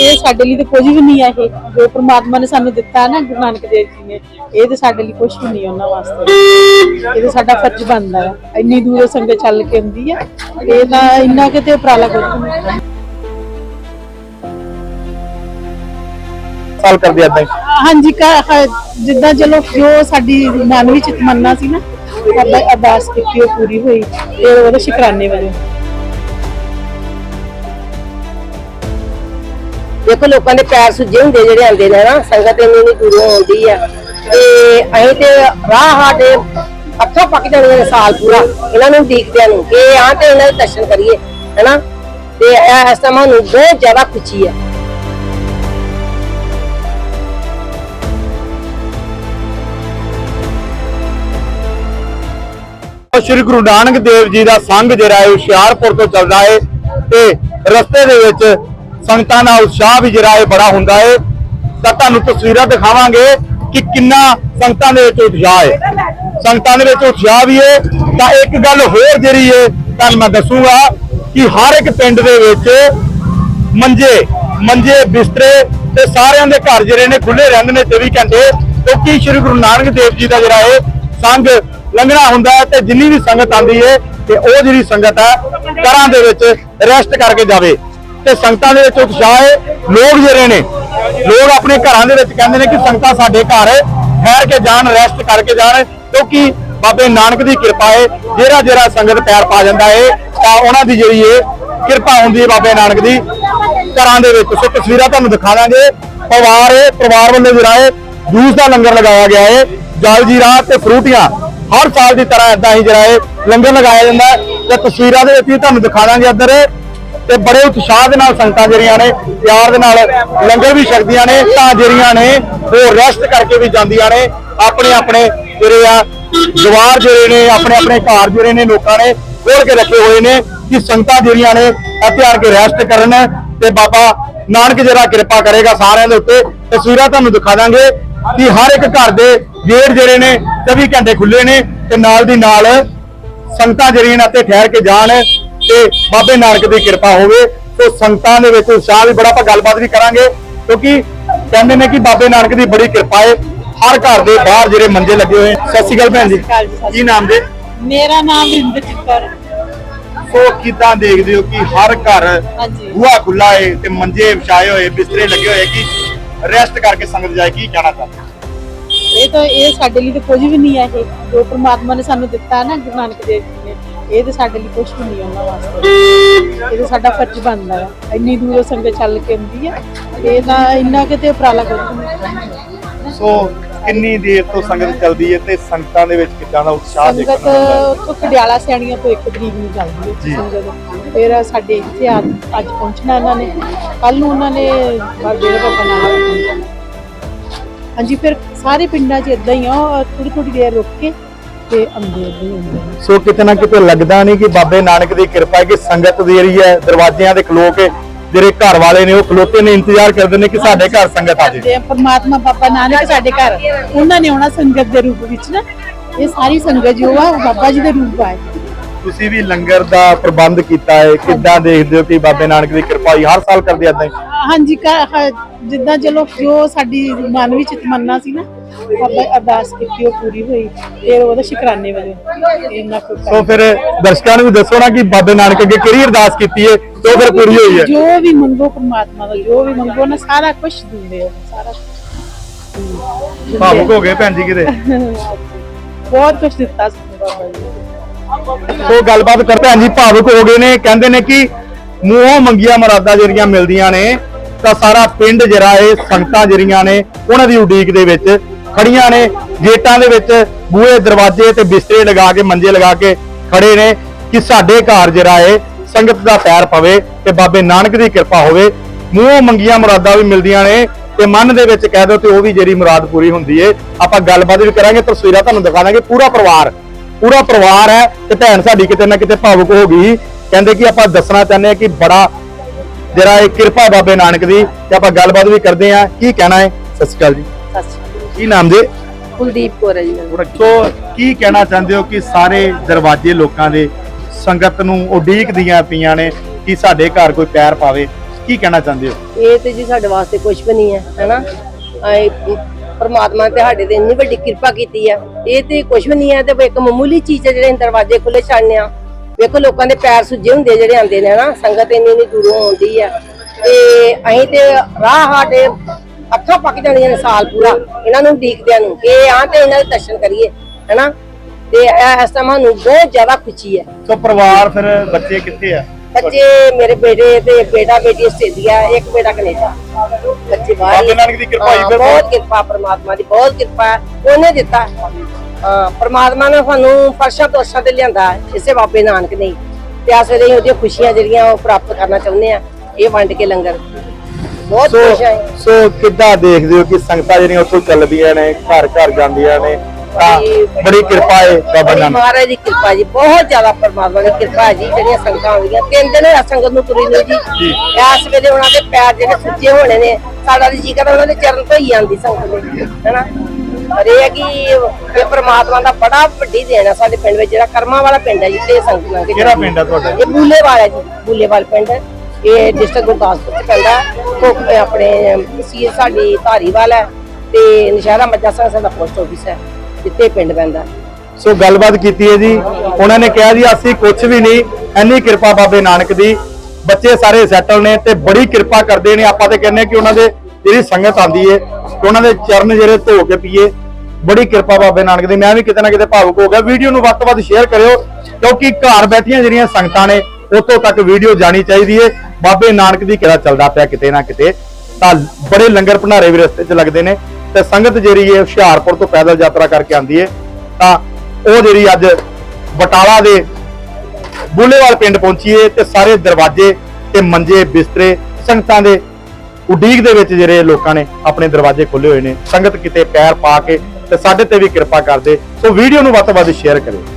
ਇਹ ਸਾਡੇ ਲਈ ਤੇ ਕੁਝ ਵੀ ਨਹੀਂ ਹੈ ਇਹ। ਜੋ ਪ੍ਰਮਾਤਮਾ ਨੇ ਸਾਨੂੰ ਦਿੱਤਾ ਨਾ ਗੁਰੂ ਨਾਨਕ ਦੇਵ ਜੀ ਨੇ ਇਹ ਤੇ ਸਾਡੇ ਲਈ ਕੁਝ ਵੀ ਨਹੀਂ ਉਹਨਾਂ ਵਾਸਤੇ। ਇਹ ਤੇ ਸਾਡਾ ਫਰਜ਼ ਬਣਦਾ ਹੈ ਇੰਨੀ ਦੂਰੋਂ ਸੰਗਤ ਚੱਲ ਕੇ ਆਉਂਦੀ ਹੈ ਇਹ ਤਾਂ ਇੰਨਾ ਕਿਤੇ ਉਪਰਾਲਾ ਕੁਝ ਨਹੀਂ। ਸਾਲ ਕਰਦੇ ਹੀ? ਹਾਂਜੀ ਜਿੱਦਾਂ ਚਲੋ ਜੋ ਸਾਡੀ ਮਨ ਵਿੱਚ ਤਮੰਨਾ ਸੀ ਨਾ ਅਰਦਾਸ ਕੀਤੀ ਉਹ ਪੂਰੀ ਹੋਈ। ਤੇ ਉਹਦਾ ਸ਼ੁਕਰਾਨੇ ਵਜੋਂ। ਦੇਖੋ ਲੋਕਾਂ ਦੇ ਪੈਰ ਸੁੱਜੇ ਹੁੰਦੇ ਜਿਹੜੇ ਆਉਂਦੇ ਨੇ ਨਾ, ਸੰਗਤ ਇੰਨੀ ਇੰਨੀ ਦੂਰੋਂ ਆਉਂਦੀ ਆ। ਤੇ ਅਸੀਂ ਤੇ ਰਾਹ ਸਾਡੇ ਅੱਖਾਂ ਪੱਕ ਜਾਂਦੀਆਂ ਨੇ ਸਾਲ ਪੂਰਾ, ਇਹਨਾਂ ਨੂੰ ਦੇਖਦਿਆਂ ਨੂੰ ਕਿ ਆ ਤੇ ਇਹਨਾਂ ਦੇ ਦਰਸ਼ਨ ਕਰੀਏ, ਹੈਨਾ? ਤੇ ਇਸ ਟਾਈਮ ਸਾਨੂੰ ਬਹੁਤ ਜ਼ਿਆਦਾ ਖੁਸ਼ੀ ਹੈ ਸ੍ਰੀ ਗੁਰੂ ਨਾਨਕ ਦੇਵ ਜੀ ਦਾ ਸੰਘ ਜਿਹੜਾ ਹੈ, ਹੁਸ਼ਿਆਰਪੁਰ ਤੋਂ ਚੱਲਦਾ ਹੈ ਤੇ ਰਸਤੇ ਦੇ ਵਿੱਚ ਸੰਗਤਾਂ ਦਾ ਉਤਸ਼ਾਹ ਵੀ ਜਿਹੜਾ ਹੈ ਬੜਾ ਹੁੰਦਾ ਹੈ ਤਾਂ ਤੁਹਾਨੂੰ ਤਸਵੀਰਾਂ ਦਿਖਾਵਾਂਗੇ ਕਿ ਕਿੰਨਾ ਸੰਗਤਾਂ ਦੇ ਵਿੱਚ ਉਤਸ਼ਾਹ ਹੈ ਸੰਗਤਾਂ ਦੇ ਵਿੱਚ ਉਤਸ਼ਾਹ ਵੀ ਹੈ ਤਾਂ ਇੱਕ ਗੱਲ ਹੋਰ ਜਿਹੜੀ ਹੈ ਤੁਹਾਨੂੰ ਮੈਂ ਦੱਸੂਗਾ ਕਿ ਹਰ ਇੱਕ ਪਿੰਡ ਦੇ ਵਿੱਚ ਮੰਜੇ ਮੰਜੇ ਬਿਸਤਰੇ ਤੇ ਸਾਰਿਆਂ ਦੇ ਘਰ ਜਿਹੜੇ ਨੇ ਖੁੱਲੇ ਰਹਿੰਦੇ ਨੇ 24 ਘੰਟੇ। ਕਿਉਂਕਿ ਸ੍ਰੀ ਗੁਰੂ ਨਾਨਕ ਦੇਵ ਜੀ ਦਾ ਜਿਹੜਾ ਹੈ ਸੰਗ ਲੰਘਣਾ ਹੁੰਦਾ ਹੈ ਤੇ ਜਿੰਨੀ ਵੀ ਸੰਗਤ ਆਂਦੀ ਹੈ ਤੇ ਉਹ ਜਿਹੜੀ ਸੰਗਤ ਹੈ ਘਰਾਂ ਦੇ ਵਿੱਚ ਰੈਸਟ ਕਰਕੇ ਜਾਵੇ। ਤੇ ਸੰਗਤਾਂ ਦੇ ਵਿੱਚ ਉਤਸ਼ਾਹ ਹੈ। ਲੋਕ ਜਿਹੜੇ ਨੇ, ਲੋਕ ਆਪਣੇ ਘਰਾਂ ਦੇ ਵਿੱਚ ਕਹਿੰਦੇ ਨੇ ਕਿ ਸੰਗਤਾਂ ਸਾਡੇ ਘਰ ਠਹਿਰ ਕੇ ਜਾਣ ਰੈਸਟ ਕਰਕੇ ਜਾਣ, ਕਿਉਂਕਿ ਬਾਬੇ ਨਾਨਕ ਦੀ ਕਿਰਪਾ ਹੈ। ਜਿਹੜਾ ਜਿਹੜਾ ਸੰਗਤ ਪੈਰ ਪਾ ਜਾਂਦਾ ਹੈ, ਤਾਂ ਉਹਨਾਂ ਦੀ ਜਿਹੜੀ ਹੈ ਕਿਰਪਾ ਹੁੰਦੀ ਹੈ ਬਾਬੇ ਨਾਨਕ ਦੀ। ਘਰਾਂ ਦੇ ਵਿੱਚ ਸੋ ਤਸਵੀਰਾਂ ਤੁਹਾਨੂੰ ਦਿਖਾ ਦਾਂਗੇ। ਪਰਿਵਾਰ ਹੈ, ਪਰਿਵਾਰ ਵੱਲੋਂ ਜਿਹੜਾ ਹੈ, ਜੂਸ ਦਾ ਲੰਗਰ ਲਗਾਇਆ ਗਿਆ ਹੈ। ਜਲ ਜੀਰਾ ਤੇ ਫਰੂਟੀਆਂ, ਹਰ ਸਾਲ ਦੀ ਤਰ੍ਹਾਂ ਇਦਾਂ ਹੀ ਜਿਹੜਾ ਹੈ, ਲੰਗਰ ਲਗਾਇਆ ਜਾਂਦਾ ਹੈ। ਤੇ ਤਸਵੀਰਾਂ ਦੇ ਵਿੱਚ ਵੀ ਤੁਹਾਨੂੰ ਦਿਖਾ ਦਾਂਗੇ ਇੱਧਰ। ਤੇ ਬੜੇ ਉਤਸ਼ਾਹ ਦੇ ਨਾਲ ਸੰਗਤਾਂ ਜਿਹੜੀਆਂ ਨੇ, ਪਿਆਰ ਦੇ ਨਾਲ ਲੰਗਰ ਵੀ ਛਕਦੀਆਂ ਨੇ, ਤਾਂ ਜਿਹੜੀਆਂ ਨੇ ਉਹ ਰੈਸਟ ਕਰਕੇ ਵੀ ਜਾਂਦੀਆਂ ਨੇ। ਆਪਣੇ ਆਪਣੇ ਜਿਹੜੇ ਆ ਜਵਾਰ ਜਿਹੜੇ ਨੇ, ਆਪਣੇ ਆਪਣੇ ਘਰ ਜਿਹੜੇ ਨੇ ਲੋਕਾਂ ਨੇ ਖੋਲ ਕੇ ਰੱਖੇ ਹੋਏ ਨੇ ਕਿ ਸੰਗਤਾਂ ਜਿਹੜੀਆਂ ਨੇ ਇੱਥੇ ਆ ਕੇ ਰੈਸਟ ਕਰਨ ਤੇ ਬਾਬਾ ਨਾਨਕ ਜਿਹੜਾ ਕਿਰਪਾ ਕਰੇਗਾ ਸਾਰਿਆਂ ਦੇ ਉੱਤੇ। ਤਸਵੀਰਾਂ ਤੁਹਾਨੂੰ ਦਿਖਾ ਦਾਂਗੇ ਕਿ ਹਰ ਇੱਕ ਘਰ ਦੇ ਗੇਟ ਜਿਹੜੇ ਨੇ 24 ਘੰਟੇ ਖੁੱਲੇ ਨੇ ਤੇ ਨਾਲ ਦੀ ਨਾਲ ਸੰਗਤਾਂ ਜਿਹੜੀਆਂ ਨੇ ਇੱਥੇ ਠਹਿਰ ਕੇ ਜਾਣ ਤੇ ਬਾਬੇ ਨਾਨਕ ਦੀ ਕਿਰਪਾ ਹੋਵੇ ਸੋ ਸੰਗਤਾਂ ਦੇ ਵਿੱਚ ਉਤਸ਼ਾਹ ਵੀ ਬੜਾ ਆਪਾਂ ਗੱਲਬਾਤ ਵੀ ਕਰਾਂਗੇ ਕਿਉਂਕਿ ਕਹਿੰਦੇ ਨੇ ਕਿ ਬਾਬੇ ਨਾਨਕ ਦੀ ਬੜੀ ਕਿਰਪਾ ਹੈ ਹਰ ਘਰ ਦੇ ਬਾਹਰ ਜਿਹੜੇ ਮੰਜੇ ਲੱਗੇ ਹੋਏ। ਸਤਿ ਸ਼੍ਰੀ ਅਕਾਲ ਭੈਣ ਜੀ। ਸਤਿ ਸਤਿ ਕੀ ਨਾਮ ਦੇ ਮੇਰਾ ਨਾਮ ਰਿੰਦਰਜੀਤ ਕੌਰ। ਸੋ ਕਿਦਾਂ ਦੇਖਦੇ ਹੋ ਕਿ ਹਰ ਘਰ ਬੂਹਾ ਖੁੱਲਾ ਹੈ ਤੇ ਮੰਜੇ ਵਿਛਾਏ ਹੋਏ ਬਿਸਤਰੇ ਲੱਗੇ ਹੋਏ ਕਿ ਰੈਸਟ ਕਰਕੇ ਸੰਗਤ ਜਾਏ ਕੀ ਕਹਿਣਾ ਚਾਹੁੰਦੇ ਇਹ ਤਾਂ ਇਹ ਸਾਡੇ ਲਈ ਤੇ ਕੁਝ ਵੀ ਨਹੀਂ ਹੈ ਇਹ। ਜੋ ਪ੍ਰਮਾਤਮਾ ਨੇ ਸਾਨੂੰ ਦਿੱਤਾ ਨਾ ਗੁਰੂ ਨਾਨਕ ਦੇਵ ਜੀ ਨੇ ਇਹ ਤੇ ਸਾਡੇ ਲਈ ਕੁਝ ਵੀ ਨਹੀਂ ਉਹਨਾਂ ਵਾਸਤੇ। ਇਹ ਤੇ ਸਾਡਾ ਫਰਜ਼ ਬਣਦਾ ਹੈ ਇੰਨੀ ਦੂਰੋਂ ਸੰਗਤ ਚੱਲ ਕੇ ਆਉਂਦੀ ਹੈ ਇਹ ਤਾਂ ਇੰਨਾ ਕਿਤੇ ਉਪਰਾਲਾ ਨਹੀਂ ਸੋ ਕਿੰਨੀ ਦੇਰ ਤੋਂ ਸੰਗਤ ਚੱਲਦੀ ਹੈ ਤੇ ਸੰਗਤਾਂ ਦੇ ਵਿੱਚ ਕਿੱਦਾਂ ਦਾ ਉਤਸ਼ਾਹ ਦੇਖਣ ਨੂੰ ਮਿਲਦਾ ਹੈ? ਉੱਥੋਂ ਖਡਿਆਲਾ ਸਿਆਣੀਆਂ ਤੋਂ ਇੱਕ ਤਰੀਕ ਨੂੰ ਚੱਲਦੀ। ਹੈ ਸੰਗਤ। ਫਿਰ ਸਾਡੇ ਇੱਥੇ ਅੱਜ ਪਹੁੰਚਣਾ ਇਹਨਾਂ ਨੇ। ਕੱਲ ਨੂੰ ਉਹਨਾਂ ਨੇ ਦਾ ਬਾਬਾ ਪਹੁੰਚਣਾ ਹਾਂਜੀ ਫਿਰ ਸਾਰੇ ਪਿੰਡਾਂ 'ਚ ਇਦਾਂ ਹੀ ਆ। ਥੋੜੀ ਥੋੜੀ ਦੇਰ ਰੁਕ ਕੇ ਏਦਾਂ ਹੀ ਹੁੰਦੇ ਨੇ। ਸੋ ਕਿਤੇ ਨਾ ਕਿਤੇ ਲੱਗਦਾ ਨਹੀਂ ਕਿ ਬਾਬੇ ਨਾਨਕ ਦੀ ਕਿਰਪਾ ਹੈ ਕਿ ਸੰਗਤ ਦੀ ਜਿਹੜੀ ਹੈ ਦਰਵਾਜ਼ਿਆਂ ਦੇ ਖਲੋ ਕੇ ਜਿਹੜੇ ਘਰ ਵਾਲੇ ਨੇ ਉਹ ਖਲੋਤੇ ਨੇ ਇੰਤਜ਼ਾਰ ਕਰਦੇ ਨੇ ਕਿ ਸਾਡੇ ਘਰ ਸੰਗਤ ਆ ਜਾਏ ਤੇ ਪਰਮਾਤਮਾ ਬਾਬਾ ਨਾਨਕ ਸਾਡੇ ਘਰ ਉਹਨਾਂ ਨੇ ਆਉਣਾ ਸੰਗਤ ਦੇ ਰੂਪ ਵਿੱਚ ਨਾ। ਇਹ ਸਾਰੀ ਸੰਗਤ ਜੋ ਆ ਉਹ ਬਾਬਾ ਜੀ ਦੇ ਰੂਪ ਆਏ। ਤੁਸੀਂ ਵੀ ਲੰਗਰ ਦਾ ਪ੍ਰਬੰਧ ਕੀਤਾ ਹੈ ਕਿੱਦਾਂ ਦੇਖਦੇ ਹੋ ਕਿ ਬਾਬੇ ਨਾਨਕ ਦੀ ਕਿਰਪਾ ਹੀ ਹਰ ਸਾਲ ਕਰਦੇ ਹੀ? ਹਾਂਜੀ ਕ- ਹ- ਜਿੱਦਾਂ ਚਲੋ ਜੋ ਸਾਡੀ ਮਨ ਵਿੱਚ ਤਮੰਨਾ ਸੀ ਨਾ ਬਾਬਾ ਅਰਦਾਸ ਕੀਤੀ ਉਹ ਪੂਰੀ ਹੋਈ ਫਿਰ ਉਹਦਾ ਸ਼ੁਕਰਾਨੇ ਵਜੋਂ ਇੰਨਾ ਕੁ ਕਰ- ਸੋ ਫਿਰ ਦਰਸ਼ਕਾਂ ਨੂੰ ਵੀ ਦੱਸੋ ਨਾ ਕਿ ਬਾਬੇ ਨਾਨਕ ਅੱਗੇ ਕਿਹੜੀ ਅਰਦਾਸ ਕੀਤੀ ਹੈ ਤੇ ਉਹ ਫਿਰ ਪੂਰੀ ਹੋਈ ਹੈ ਜੋ ਵੀ ਮੰਗੋ ਪਰਮਾਤਮਾ ਦਾ ਜੋ ਵੀ ਮੰਗੋ ਨਾ ਸਾਰਾ ਕੁਝ ਦਿੰਦੇ ਆ ਸਾਰਾ ਕੁਛ। ਭਾਵੁਕ ਹੋ ਗਏ ਭੈਣ ਜੀ ਕਿਤੇ ਬਹੁਤ ਕੁਝ ਦਿੱਤਾ ਸਾਨੂੰ ਬਾਬਾ ਜੀ ਨੇ। ਸੋ ਗੱਲਬਾਤ ਕਰਦੇ ਹਾਂ ਜੀ ਭਾਵੁਕ ਹੋ ਗਏ ਨੇ ਕਹਿੰਦੇ ਨੇ ਕਿ ਮੂੰਹੋਂ ਮੰਗੀਆਂ ਮੁਰਾਦਾਂ ਜਿਹੜੀਆਂ ਮਿਲਦੀਆਂ ਨੇ ਤਾਂ ਸਾਰਾ ਪਿੰਡ ਜਿਹੜਾ ਇਹ ਸੰਗਤਾਂ ਜਿਹੜੀਆਂ ਨੇ ਉਹਨਾਂ ਦੀ ਉਡੀਕ ਦੇ ਵਿੱਚ ਖੜੀਆਂ ਨੇ, ਗੇਟਾਂ ਦੇ ਵਿੱਚ ਬੂਹੇ, ਦਰਵਾਜ਼ੇ ਤੇ ਬਿਸਤਰੇ ਲਗਾ ਕੇ, ਮੰਜੇ ਲਗਾ ਕੇ ਖੜੇ ਨੇ ਕਿ ਸਾਡੇ ਘਰ ਜਿਹੜਾ ਏ, ਸੰਗਤ ਦਾ ਪੈਰ ਪਵੇ ਤੇ ਬਾਬੇ ਨਾਨਕ ਦੀ ਕਿਰਪਾ ਹੋਵੇ। ਮੂੰਹੋਂ ਮੰਗੀਆਂ ਮੁਰਾਦਾਂ ਵੀ ਮਿਲਦੀਆਂ ਨੇ ਤੇ ਮਨ ਦੇ ਵਿੱਚ ਕਹਿ ਦੋ ਤੇ ਉਹ ਵੀ ਜਿਹੜੀ ਮੁਰਾਦ ਪੂਰੀ ਹੁੰਦੀ ਏ। ਆਪਾਂ ਗੱਲਬਾਤ ਵੀ ਕਰਾਂਗੇ, ਤਸਵੀਰਾਂ ਤੁਹਾਨੂੰ ਦਿਖਾਵਾਂਗੇ ਪੂਰਾ ਪਰਿਵਾਰ ਪੂਰਾ ਪਰਿਵਾਰ ਹੈ ਤੇ ਭੈਣ ਸਾਡੀ ਕਿਤੇ ਨਾ ਕਿਤੇ ਭਾਵੁਕ ਹੋ ਗਈ। ਕਹਿੰਦੇ ਕਿ ਆਪਾਂ ਦੱਸਣਾ ਚਾਹੁੰਦੇ ਹਾਂ ਕਿ ਬੜਾ ਜਿਹੜਾ ਇਹ ਕਿਰਪਾ ਬਾਬੇ ਨਾਨਕ ਦੀ। ਤੇ ਆਪਾਂ ਗੱਲਬਾਤ ਵੀ ਕਰਦੇ ਹਾਂ। ਕੀ ਕਹਿਣਾ ਹੈ ਸਤਿ ਸ਼੍ਰੀ ਅਕਾਲ ਜੀ। ਸਤਿ ਸ਼੍ਰੀ ਅਕਾਲ। ਕੀ ਨਾਮ ਦੇ ਕੁਲਦੀਪ ਕੌਰ ਹੈ ਜੀ। ਸੋ ਕੀ ਕਹਿਣਾ ਚਾਹੁੰਦੇ ਹੋ ਕਿ ਸਾਰੇ ਦਰਵਾਜ਼ੇ ਲੋਕਾਂ ਦੇ ਸੰਗਤ ਨੂੰ ਉਡੀਕਦੀਆਂ ਪਈਆਂ ਨੇ ਕਿ ਸਾਡੇ ਘਰ ਕੋਈ ਪੈਰ ਪਾਵੇ? ਕੀ ਕਹਿਣਾ ਚਾਹੁੰਦੇ ਹੋ? ਇਹ ਤੇ ਜੀ ਸਾਡੇ ਵਾਸਤੇ ਕੁਝ ਵੀ ਨਹੀਂ ਹੈ ਹੈਨਾ? ਆਏ ਪਰਮਾਤਮਾ ਨੇ ਤੇ ਸਾਡੇ ਤੇ ਇੰਨੀ ਵੱਡੀ ਕਿਰਪਾ ਕੀਤੀ ਹੈ। ਇਹ ਤੇ ਕੁਝ ਵੀ ਨਹੀਂ ਹੈ ਤੇ ਇੱਕ ਮਾਮੂਲੀ ਚੀਜ਼ ਹੈ ਜਿਹੜੇ ਦਰਵਾਜ਼ੇ ਖੁੱਲੇ ਛੱਡਨੇ ਆ ਵੇਖੋ ਲੋਕਾਂ ਦੇ ਪੈਰ ਸੁੱਜੇ ਹੁੰਦੇ ਜਿਹੜੇ ਆਉਂਦੇ ਨੇ ਨਾ ਸੰਗਤ ਇੰਨੀ ਇੰਨੀ ਦੂਰੋਂ ਆਉਂਦੀ ਹੈ। ਤੇ ਅਸੀਂ ਤੇ ਰਾਹ ਸਾਡੇ ਅੱਖਾਂ ਪੱਕ ਜਾਂਦੀਆਂ ਨੇ ਸਾਲ ਪੂਰਾ ਇਹਨਾਂ ਨੂੰ ਦੇਖਦਿਆਂ ਨੂੰ ਇਹ ਆ ਤੇ ਇਹਨਾਂ ਦੇ ਦਰਸ਼ਨ ਕਰੀਏ ਹੈਨਾ? ਤੇ ਇਸ ਟਾਈਮ ਸਾਨੂੰ ਬਹੁਤ ਜ਼ਿਆਦਾ ਖੁਸ਼ੀ ਹੈ। ਸੋ ਪਰਿਵਾਰ ਫਿਰ ਬੱਚੇ ਕਿੱਥੇ ਆ? ਬੱਚੇ ਮੇਰੇ ਬੇਟੇ ਤੇ ਬੇਟਾ ਬੇਟੀ ਆਸਟ੍ਰੇਲੀਆ ਇੱਕ ਬੇਟਾ ਕੈਨੇਡਾ। ਬੱਚੇ ਬਾਹਰ ਬਾਬੇ ਨਾਨਕ ਦੀ ਕਿਰਪਾ ਹਾਂ, ਬਹੁਤ ਕਿਰਪਾ ਪ੍ਰਮਾਤਮਾ ਦੀ ਬਹੁਤ ਕਿਰਪਾ। ਉਹਨੇ ਦਿੱਤਾ। ਪ੍ਰਮਾਤਮਾ ਨੇ ਸਾਨੂੰ ਫਰਸ਼ਾਂ ਤੋਂ ਅਰਸ਼ਾਂ ਤੇ ਲਿਆਂਦਾ ਹੈ, ਇਸੇ ਬਾਬੇ ਨਾਨਕ ਨੇ। ਤੇ ਇਸ ਵੇਲੇ ਉਹਦੀਆਂ ਖੁਸ਼ੀਆਂ ਜਿਹੜੀਆਂ ਉਹ ਪ੍ਰਾਪਤ ਕਰਨਾ ਚਾਹੁੰਦੇ ਆ ਇਹ ਵੰਡ ਕੇ ਲੰਗਰ। ਬਹੁਤ ਸੋ ਖੁਸ਼ ਹੈ ਸੋ ਕਿੱਦਾਂ ਦੇਖਦੇ ਹੋ ਕਿ ਸੰਗਤਾਂ ਜਿਹੜੀਆਂ ਉੱਥੋਂ ਚੱਲਦੀਆਂ ਨੇ ਘਰ ਘਰ ਜਾਂਦੀਆਂ ਨੇ ਤਾਂ ਬੜੀ ਕਿਰਪਾ ਹੈ ਬਾਬਾ ਬੜੀ ਨਾਨਕ। ਮਹਾਰਾਜ ਦੀ ਕਿਰਪਾ ਜੀ ਬਹੁਤ ਜ਼ਿਆਦਾ ਪਰਮਾਤਮਾ ਦੀ ਕਿਰਪਾ ਹੈ ਜੀ ਜਿਹੜੀਆਂ ਸੰਗਤਾਂ ਆਉਂਦੀਆਂ। ਤਿੰਨ ਦਿਨ ਹੋਇਆ ਸੰਗਤ ਨੂੰ ਤੁਰੀ ਨੂੰ ਜੀ। ਇਸ ਵੇਲੇ ਉਹਨਾਂ ਦੇ ਪੈਰ ਜਿਹੜੇ ਸੁੱਜੇ ਹੋਣੇ ਨੇ ਸਾਡਾ ਜੀ ਕਰਦਾ ਉਹਨਾਂ ਦੇ ਚਰਨ ਹੀ ਆਂਦੀ ਸੰਗਤ ਦੇ ਹੈਨਾ? ਪਰ ਇਹ ਹੈ ਕਿ ਇਹ ਪਰਮਾਤਮਾ ਦਾ ਬੜਾ ਵੱਡੀ ਦੇਣ ਹੈ ਸਾਡੇ ਪਿੰਡ ਵਿੱਚ ਜਿਹੜਾ ਕਰਮਾਂ ਵਾਲਾ ਪਿੰਡ ਹੈ ਇਹ ਸੰਗਤ ਕਿਹੜਾ ਜਾਂਦੀ ਪਿੰਡ ਹੈ ਤੁਹਾਡਾ? ਇਹ ਬੂਲੇਵਾਲ ਹੈ ਜੀ ਬੂਲੇਵਾਲ ਪਿੰਡ। ਇਹ ਡਿਸਟ੍ਰਿਕਟ ਗੁਰਦਾਸਪੁਰ ਚ ਪੈਂਦਾ ਹੈ। ਆਪਣੇ ਤਹਿਸੀਲ ਸਾਡੀ ਧਾਰੀਵਾਲ ਹੈ ਤੇ ਨਸ਼ਹਿਰਾ ਮੱਜਾ ਸਿੰਘ ਸਾਡਾ ਪੋਸਟ ਆਫਿਸ ਹੈ, ਜਿੱਥੇ ਪਿੰਡ ਪੈਂਦਾ ਸੋ ਗੱਲਬਾਤ ਕੀਤੀ ਹੈ ਜੀ। ਉਹਨਾਂ ਨੇ ਕਿਹਾ ਜੀ, ਅਸੀਂ ਕੁਝ ਵੀ ਨਹੀਂ, ਇੰਨੀ ਕਿਰਪਾ ਬਾਬੇ ਨਾਨਕ ਦੀ। ਬੱਚੇ ਸਾਰੇ ਸੈਟਲ ਨੇ ਤੇ ਬੜੀ ਕਿਰਪਾ ਕਰਦੇ ਨੇ। ਆਪਾਂ ਤੇ ਕਹਿੰਦੇ ਕਿ ਉਹਨਾਂ ਦੇ, ਜਿਹੜੀ ਸੰਗਤ ਆਂਦੀ ਏ, ਉਹਨਾਂ ਦੇ ਚਰਨ ਜਿਹੜੇ ਧੋ ਕੇ ਪੀਏ। ਬੜੀ ਕਿਰਪਾ ਬਾਬੇ ਨਾਨਕ ਦੀ। ਮੈਂ ਵੀ ਕਿਤੇ ਨਾ ਕਿਤੇ ਭਾਵੁਕ ਹੋ ਗਿਆ। ਵੀਡੀਓ ਨੂੰ ਵੱਧ ਤੋਂ ਵੱਧ ਸ਼ੇਅਰ ਕਰਿਓ, ਕਿਉਂਕਿ ਘਰ ਬੈਠੀਆਂ ਜਿਹੜੀਆਂ ਸੰਗਤਾਂ ਨੇ, ਉੱਥੋਂ ਤੱਕ ਵੀਡੀਓ ਜਾਣੀ ਚਾਹੀਦੀ ਏ। ਬਾਬੇ ਨਾਨਕ ਦੀ ਕਿਹੜਾ ਚੱਲਦਾ ਪਿਆ ਕਿਤੇ ਨਾ ਕਿਤੇ, ਤਾਂ ਬੜੇ ਲੰਗਰ ਭੰਡਾਰੇ ਵੀ ਰਸਤੇ 'ਚ ਲੱਗਦੇ ਨੇ ਤੇ ਸੰਗਤ ਜਿਹੜੀ ਹੈ ਹੁਸ਼ਿਆਰਪੁਰ ਤੋਂ ਪੈਦਲ ਯਾਤਰਾ ਕਰਕੇ ਆਉਂਦੀ ਹੈ ਤਾਂ ਉਹ ਜਿਹੜੀ ਅੱਜ ਬਟਾਲਾ ਦੇ ਬੁੱਲੇਵਾਲ ਪਿੰਡ ਪਹੁੰਚੀ ਏ ਤੇ ਸਾਰੇ ਦਰਵਾਜ਼ੇ ਤੇ ਮੰਜੇ, ਬਿਸਤਰੇ, ਸੰਗਤਾਂ ਦੇ ਉਡੀਕ ਦੇ ਵਿੱਚ ਜਿਹੜੇ ਲੋਕਾਂ ਨੇ ਆਪਣੇ ਦਰਵਾਜ਼ੇ ਖੋਲੇ ਹੋਏ ਨੇ। ਸੰਗਤ ਕਿਤੇ ਪੈਰ ਪਾ ਕੇ ਤੇ ਸਾਡੇ ਤੇ ਵੀ ਕਿਰਪਾ ਕਰਦੇ। ਸੋ ਵੀਡੀਓ ਨੂੰ ਵੱਧ ਤੋਂ ਵੱਧ ਸ਼ੇਅਰ ਕਰਿਓ।